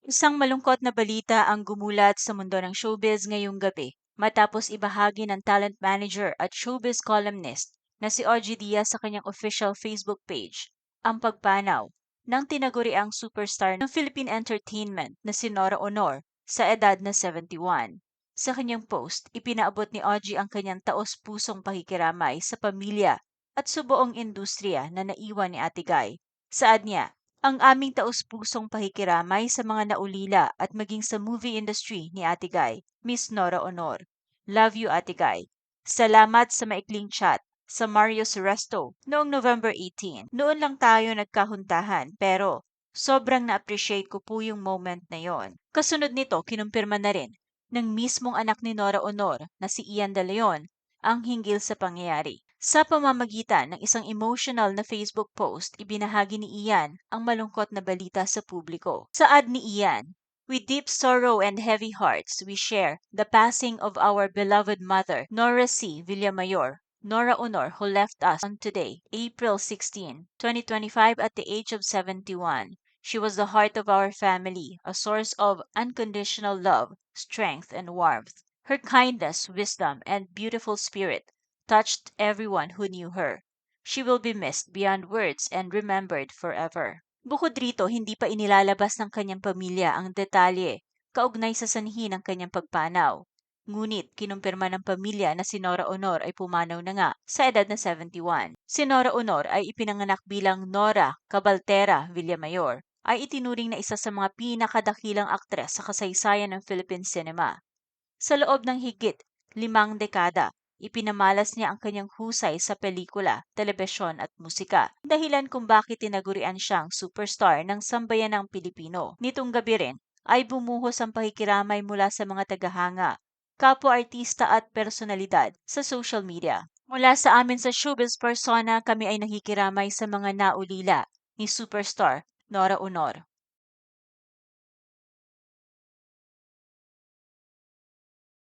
Isang malungkot na balita ang gumulat sa mundo ng showbiz ngayong gabi matapos ibahagi ng talent manager at showbiz columnist na si Ogie Diaz sa kanyang official Facebook page ang pagpanaw ng tinaguriang superstar ng Philippine Entertainment na si Nora Honor sa edad na 71. Sa kanyang post, ipinaabot ni Ogie ang kanyang taos-pusong pakikiramay sa pamilya at sa buong industriya na naiwan ni Ate Guy. Saad niya, ang aming taus-pusong pakikiramay sa mga naulila at maging sa movie industry ni Ate Guy, Miss Nora Honor. Love you, Ate Guy. Salamat sa maikling chat sa Mario Seresto noong November 18. Noon lang tayo nagkahuntahan pero sobrang na-appreciate ko po yung moment na yon. Kasunod nito, kinumpirma na rin ng mismong anak ni Nora Honor na si Ian De Leon ang hinggil sa pangyayari. Sa pamamagitan ng isang emotional na Facebook post, ibinahagi ni Ian ang malungkot na balita sa publiko. Saad ni Ian, With deep sorrow and heavy hearts, we share the passing of our beloved mother, Nora C. Villamayor, Nora Honor, who left us on today, April 16, 2025, at the age of 71. She was the heart of our family, a source of unconditional love, strength, and warmth. Her kindness, wisdom, and beautiful spirit touched everyone who knew her. She will be missed beyond words and remembered forever. Bukod rito, hindi pa inilalabas ng kanyang pamilya ang detalye kaugnay sa sanhi ng kanyang pagpanaw. Ngunit kinumpirma ng pamilya na si Nora Honor ay pumanaw na nga sa edad na 71. Si Nora Honor ay ipinanganak bilang Nora Cabaltera Villamayor ay itinuring na isa sa mga pinakadakilang aktres sa kasaysayan ng Philippine cinema. Sa loob ng higit limang dekada, Ipinamalas niya ang kanyang husay sa pelikula, telebisyon at musika, dahilan kung bakit tinagurian siyang superstar ng sambayanang Pilipino. Nitong gabi rin ay bumuhos ang pakikiramay mula sa mga tagahanga, kapwa-artista at personalidad sa social media. Mula sa amin sa showbiz persona, kami ay nakikiramay sa mga naulila ni superstar Nora Honor.